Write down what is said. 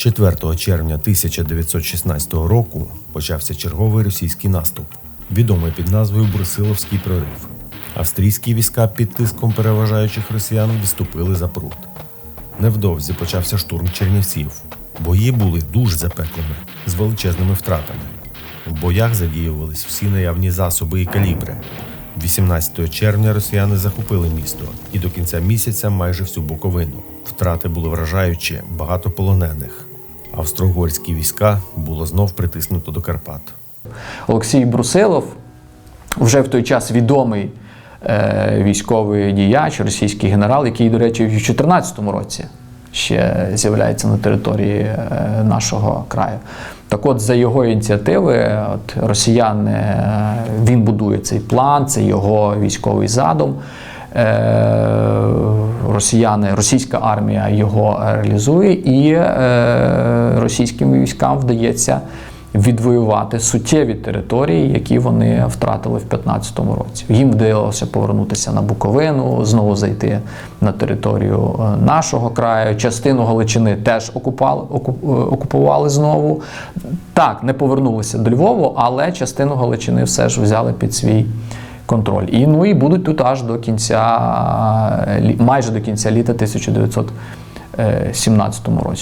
4 червня 1916 року почався черговий російський наступ, відомий під назвою Брусиловський прорив. Австрійські війська під тиском переважаючих росіян відступили за пруд. Невдовзі почався штурм Чернівців. Бої були дуже запеклими, з величезними втратами. В боях задіювались всі наявні засоби і калібри. 18 червня росіяни захопили місто і до кінця місяця майже всю Буковину. Втрати були вражаючі, багато полонених. Австро-угорські війська було знов притиснуто до Карпат. Олексій Брусилов, вже в той час відомий е, військовий діяч, російський генерал, який, до речі, в 2014 році ще з'являється на території е, нашого краю. Так от, за його ініціативи, от, росіяни, е, він будує цей план, це його військовий задум. Е, Росіяни, російська армія його реалізує, і е, російським військам вдається відвоювати суттєві території, які вони втратили в 2015 році. Їм вдалося повернутися на Буковину, знову зайти на територію е, нашого краю. Частину Галичини теж окупали, оку- окупували знову. Так, не повернулися до Львову, але частину Галичини все ж взяли під свій контроль. І ну і будуть тут аж до кінця, е, майже до кінця літа 1917 році.